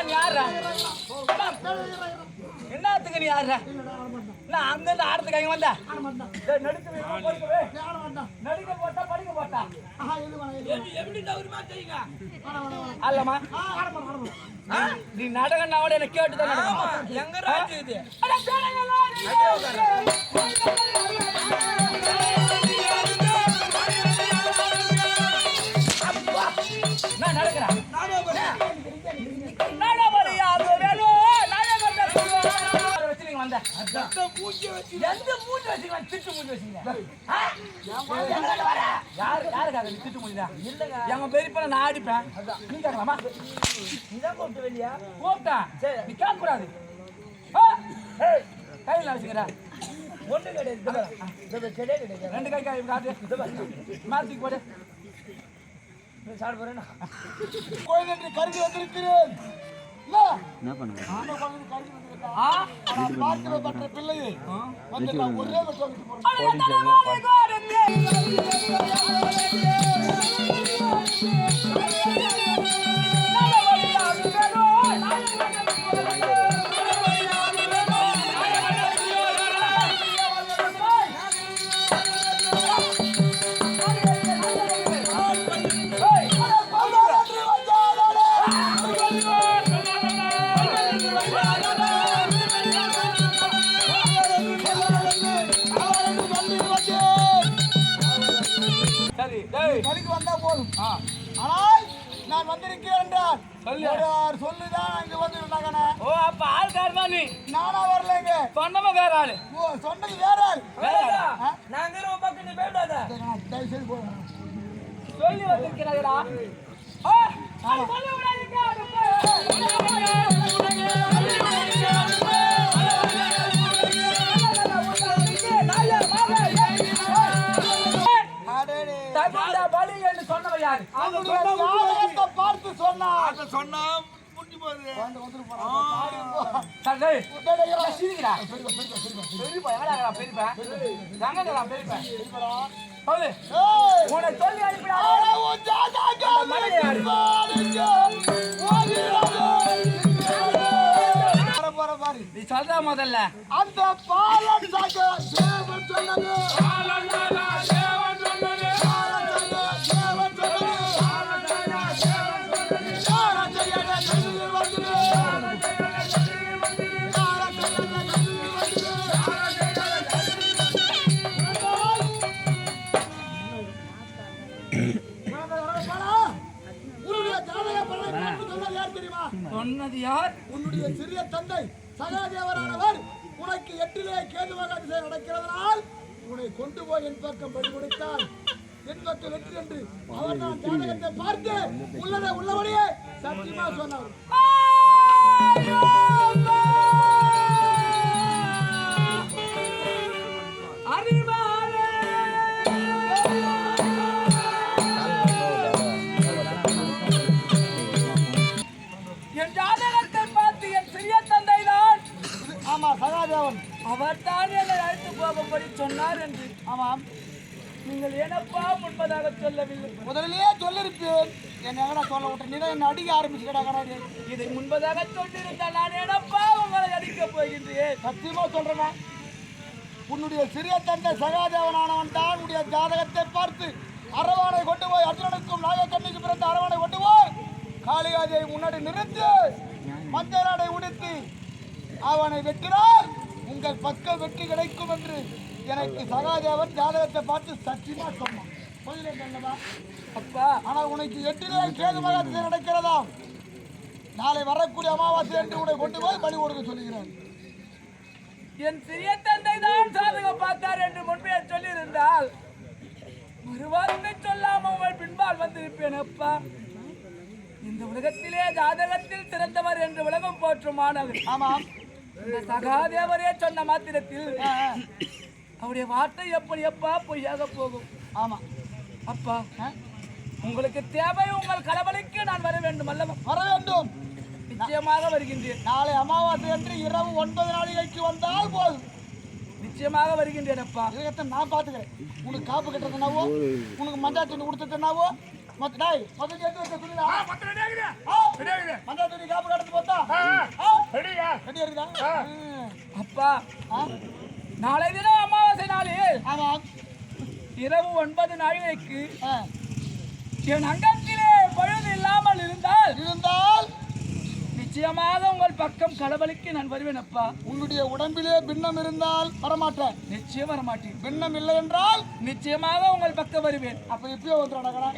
நீ யாரா? என்னத்துக்கு நீ யாரா? நான் அங்க வந்தா டேய், போட்டா படிக்க போட்டா அல்லமா நீ நடகன்னா கூட கேட்டு தான் நடக்கணும் எங்க ராஜ்யம் இது யாருக்காக நீ திட்டு மூஞ்சிடா? எங்க பெரியப்பனை நான் அடிப்பேன். நீ கேட்கலாமா? கூப்பிட்டா? நீ கேட்கக்கூடாது. ஆ? ஏய், கையில ரெண்டு கை காய் காட்டு. மாத்திக்கு போடு. கோயில் கருதி வந்திருக்கிறேன். இல்ல? ஆமா, குழந்தை கருதி வந்திருக்கா. ஆ? நான் பார்க்கிற பற்ற பிள்ளையை வந்து நான் ஒரே ஒரு நான் வந்திருக்கிறேன் என்றார். சொல்லுதான் இங்க வந்து இருந்தாங்கண்ணே ஓ அப்ப ஆள்கார் தான் நீ. நானா வரலைங்க. சொன்னமக்கார ஆளு? ஓ சொன்னது வேற ஆள். வேற ஆளா? நாங்க ரொம்ப பக்கம் நீ போயிடாத சரி, நான் தயவு செய்து போறேன் சொல்லி வந்திருக்கிறாரா ஆ, அது சொல்லி விடாதீங்க, தகுந்த பலி என்று சொன்னவர் யாரு அவனுடைய ஜாதகத்தை பார்த்து சொன்னா முட்டி போகுது வந்து வந்துட்டு போறான். பாரு போ. சரி, டேய், டேய், டேய், டேய், சீனிக்கிறா. பெரியப்பா, பெரியப்பா, பெரியப்பா. பெரியப்பா, எங்கடா இருக்கிறான் பெரியப்பா? எங்கடா பெரியப்பா? பெரியப்பாடா. சொல்லு. ஏய், உன்னை சொல்லி அனுப்பிடா. அட, உன் ஜாதகம் அந்த மலையை யாரு? பாருங்க. ஓடிடாதே. பாரு, பாரு, பாரு. நீ சொல்ற முதல்ல அந்த சாக்கு தேவன் சொன்னது நடக்கிறதனால் உன்னை கொண்டு போய் என் பக்கம் படி கொடுத்தால் என் பக்கம் வெற்றி என்று அவர் நான் ஜாதகத்தை பார்த்து உள்ளதை உள்ளபடியே சத்தியமா சொன்னார். நீங்கள் ஏனப்பா முன்பதாக சொல்லவில்லை? முதலிலேயே சொல்லிருப்பேன் என்ன சொல்ல விட்ட நீ தான் என்ன அடிக்க ஆரம்பிச்சுக்கடா கடாடி இதை முன்பதாக சொல்லியிருந்தால் நான் ஏனப்பா உங்களை அடிக்கப் போகின்றேன்? சத்தியமா சொல்றேன்? உன்னுடைய சிறிய தந்தை சகாதேவனானவன் தான் உன்னுடைய ஜாதகத்தை பார்த்து அரவானை கொண்டு போய் அர்ஜுனனுக்கும் நாகக்கண்ணிக்கு பிறந்த அரவானை கொண்டு போய் காளிகாதியை முன்னாடி நிறுத்தி. மஞ்சளாடை உடுத்தி அவனை வெட்டினால் உங்கள் பக்கம் வெற்றி கிடைக்கும் என்று எனக்கு சகாதேவன் ஜாதகத்தை பார்த்து சத்தியமா சொன்னான்? அப்பா ஆனா உனக்கு எட்டிலே கேது மகாத்திசை நடக்கிறதாம் நாளை வரக்கூடிய அமாவாசை என்று உன்னை கொண்டு போய் பலி கொடுக்க சொல்லுகிறேன் என் சிறிய தந்தை தான் சாதகம் பார்த்தார் என்று முன்பே சொல்லியிருந்தால் வார்த்தை சொல்லாம உங்கள் பின்பால் வந்திருப்பேன் அப்பா. இந்த உலகத்திலே ஜாதகத்தில் சிறந்தவர் என்று உலகம் போற்றும் மாணவர். ஆமாம். சகாதேவரே சொன்ன மாத்திரத்தில் அவருடைய வார்த்தை எப்படி எப்பா பொய்யாக போகும்? ஆமா. அப்பா உங்களுக்கு தேவை உங்கள் கலவலைக்கு நான் வர வேண்டும் அல்லவா? வர வேண்டும். நிச்சயமாக வருகின்றேன். நாளை அமாவாசை அன்று இரவு ஒன்பது நாளிகைக்கு வந்தால் போதும். நிச்சயமாக வருகின்றேன் அப்பா. இதத்தை நான் பார்த்துக்கிறேன். உனக்கு காப்பு கட்டுறதுனாவோ உனக்கு மஞ்சா துணி கொடுத்ததுனாவோ மத்த டாய் மத்த எடுத்து வச்ச துணி மஞ்சா துணி காப்பு கட்டுறது பார்த்தா போயிட்டே இருக்குதா அப்பா நாளை தினம் அமாவாசை நாளில் ஆமாம் இரவு ஒன்பது நாளிகைக்கு என் அங்கத்திலே பழுது இல்லாமல் இருந்தால் இருந்தால் நிச்சயமாக உங்கள் பக்கம் கடவுளுக்கு நான் வருவேன் அப்பா. உங்களுடைய உடம்பிலே பின்னம் இருந்தால் வரமாட்டேன். நிச்சயம் வரமாட்டேன். பின்னம் இல்லை என்றால் நிச்சயமாக உங்கள் பக்கம் வருவேன். அப்ப எப்பயோ வந்துடா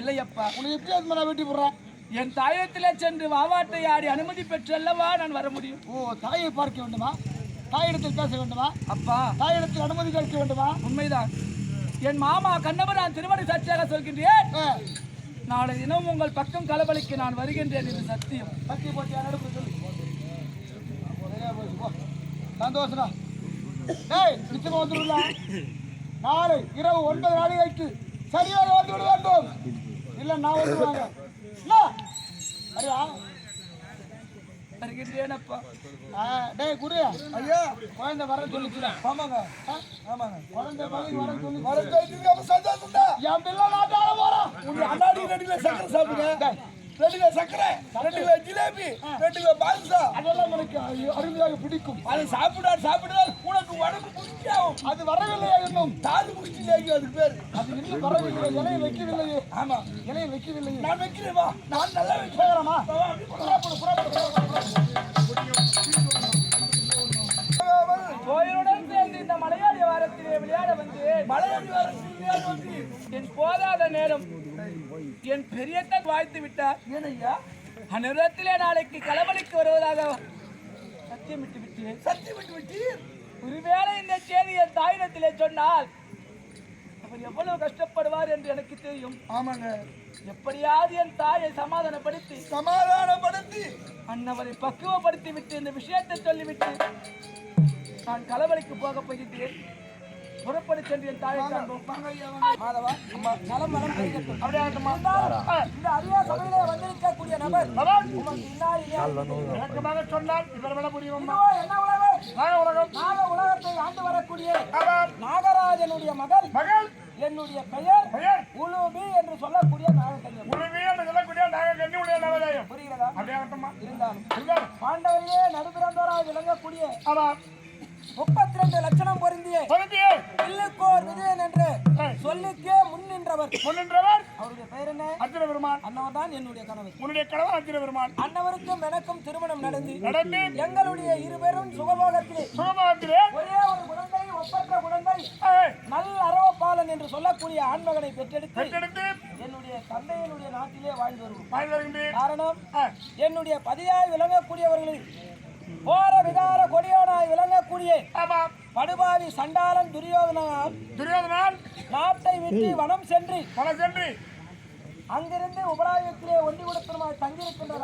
இல்லையப்பா உனக்கு எப்படியோ அது மேலே வெட்டி போடுறேன். என் தாயத்திலே சென்று வாவாட்டை ஆடி அனுமதி பெற்றல்லவா நான் வர முடியும்? ஓ தாயை பார்க்க வேண்டுமா? தாயிடத்தில் பேச வேண்டுமா? அப்பா. தாயிடத்தில் அனுமதி கேட்க வேண்டுமா? உண்மைதான். என் மாமா கண்ணபுரான் திருமணி சாட்சியாக சொல்கின்றேன். நாளை தினம் உங்கள் பக்கம் களபலிக்கு நான் வருகின்றேன் இது சத்தியம். கத்தி போட்டு நடுப்பு சொல்லு. சந்தோஷம் டேய் நிச்சயமா நாளை இரவு ஒன்பது நாளைக்கு சரியாக வந்து விட வேண்டும். இல்ல நான் வந்துடுவாங்க. டேய் குரு ஐயா குழந்தை வர சொல்லிச்சுடா ஆமாங்க ஆமாங்க குழந்தை பள்ளி வர சொல்லி வர சொல்லி சந்தோஷம் என் பிள்ளை நாட்டால போறான் உங்க அண்ணாடி ரெண்டு சக்கரை சாப்பிடுங்க ரெண்டு கிலோ சக்கரை ரெண்டு கிலோ ஜிலேபி ரெண்டு கிலோ பாதுசா அதெல்லாம் எனக்கு அரு- அருமையாக பிடிக்கும். அது சாப்பிடார் சாப்பிடுறார் உனக்கு உடம்பு புஷ்டியாகும் அது வரவில்லையா இன்னும்? தாது புஷ்டி லேகி அதுக்கு பேர். அது இன்னும் வரவில்லை இலையை வைக்கவில்லையே. ஆமா. இலையை வைக்கவில்லையே. நான் வைக்கிறேன் வா. நான் நல்லா வைக்கிறேன். கேட்கலாமா புறப்படு, புறப்படு, சேர்ந்து இந்த மலையாளி வாரத்திலே விளையாட வந்து மலையாளி வாரத்தில் என் போதாத நேரம் என் பெரியத்தன் வாழ்த்து விட்டார். ஏனையா? அந்நிறத்திலே நாளைக்கு களபலிக்கு வருவதாக சத்தியமிட்டு விட்டேன் சத்தி விட்டு விட்டு ஒருவேளை இந்த செய்தி என் தாயிடத்திலே சொன்னால் அவர் எவ்வளவு கஷ்டப்படுவார் என்று எனக்கு தெரியும். ஆமாங்க. எப்படியாவது என் தாயை சமாதானப்படுத்தி சமாதானப்படுத்தி. அன்னவரை பக்குவப்படுத்தி விட்டு இந்த விஷயத்தை சொல்லிவிட்டு நான் களவழிக்கு போக போகிறேன். புறப்படி சென்று என் தாயை மாதவா அம்மா நலம் அப்படியே? இந்த அரியா சபையிலே வந்திருக்கக்கூடிய நபர் விளக்கமாக சொன்னால் இவர் விட முடியும் என்ன உலகம் நாக உலகம். நாக உலகத்தை ஆண்டு வரக்கூடிய. நாகராஜனுடைய மகள் மகள். என்னுடைய பெயர் பெயர். உலுபி என்று சொல்லக்கூடிய நாகக்கன்யம் உருவி என்று சொல்லக்கூடிய நாக கண்ணியுடைய நவதாயம். புரிகிறதா? அப்படியே இருந்தாலும் பாண்டவரிலே நடுபிறந்தோராய் விளங்கக்கூடிய ஆமாம் முப்பத்தி ரெண்டு லட்சணம் பொருந்திய இல்லுக்கோர் விஜயன் என்று சொல்லிக்கே முன் நின்றவர். முன்னின்றவர் அவருடைய பெயர் என்ன? அர்ஜுன பெருமான் அன்னவர் தான் என்னுடைய கணவர். உன்னுடைய கணவன் அர்ஜுன பெருமான் அன்னவருக்கும் எனக்கும் திருமணம் நடந்து நடந்து எங்களுடைய இருவரும் சுகபோகத்திலே சுகமாகத்திலே ஒரே ஒரு குழந்தை ஒப்பற்ற குழந்தை ஏய், நல் அரவப்பாலன் என்று சொல்லக்கூடிய ஆண்மகனை பெற்றெடுத்து பெற்றெடுத்து என்னுடைய தந்தையினுடைய நாட்டிலே வாழ்ந்து வருவோம். காரணம் என்னுடைய பதியாய் விளங்கக்கூடியவர்களில் போர விகார கொடியோனாய் விளங்கக்கூடிய படுபாவி சண்டாளன் துரியோதனால் துரியோதனால் நாட்டை விட்டு வனம் சென்று பல சென்று அங்கிருந்து உபராயத்திலே ஒண்டி கொடுத்தமாய் தங்கியிருக்கின்ற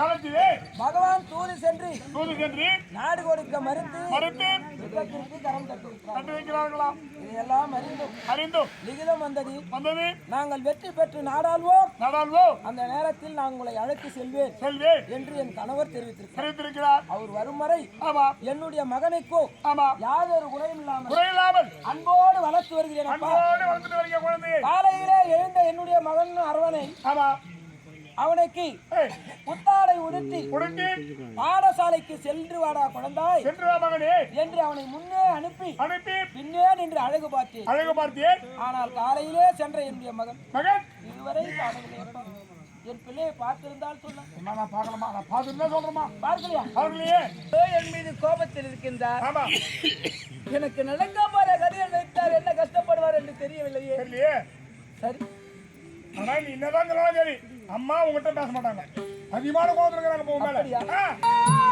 காலத்திலே பகவான் தூது சென்று தூது சென்று நாடு கொடுக்க மறுத்து மறுத்து கரம் இதையெல்லாம் அறிந்தும். அறிந்தும். லிகிதம் வந்தது. வந்தது. நாங்கள் வெற்றி பெற்று நாடாள்வோம். அந்த நேரத்தில் நான் உங்களை அழைத்து செல்வேன் செல்வே என்று என் கணவர் தெரிவித்திருக்கிறார். தெரிவித்திருக்கிறார். அவர் வரும் வரை ஆமாம் என்னுடைய மகனுக்கோ ஆமாம் யாதொரு குறையும் இல்லாமல் அன்போடு வளர்த்து வருகிறேன் அன்போடு வளர்த்துட்டு வருகிற காலையிலே எழுந்த என்னுடைய மகன் அரவணை ஆமாம் அவனுக்கு புத்தாடை உடுத்தி பாடசாலைக்கு சென்று வாடா குழந்தாய். சென்று மகனே. என்று அவனை முன்னே அனுப்பி அனுப்பி பின்னே நின்று அழகு பார்த்தேன். அழகு பார்த்தேன். ஆனால் காலையிலே சென்ற என்னுடைய மகன் மகன். இதுவரை காணவில்லை. என் பிள்ளையை பார்த்திருந்தால் சொல்ல. நான் பார்க்கலாமா நான் பார்த்துட்டு சொல்றேமா பார்க்கலையா? ஏதோ என் மீது கோபத்தில் இருக்கின்றார். ஆமா. எனக்கு நடக்க போற கதியை வைத்தார். என்ன கஷ்டப்படுவார் என்று தெரியவில்லையே. சரி. ஆனா நீ என்னதான் சரி. அம்மா உங்ககிட்ட பேச மாட்டாங்க. அதிகமான கோபம் இருக்கிறாங்க உங்க? மேல.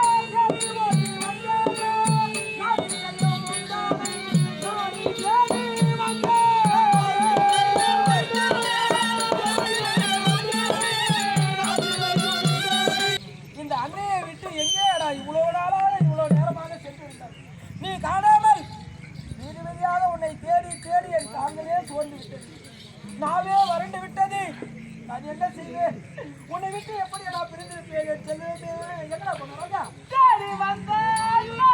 நான் என்ன செய்வேன்? உன்னை விட்டு எப்படி நான் பிரிந்திருப்பேன் செல்வேன் எங்கடா போன ராஜா சரி வந்தாயா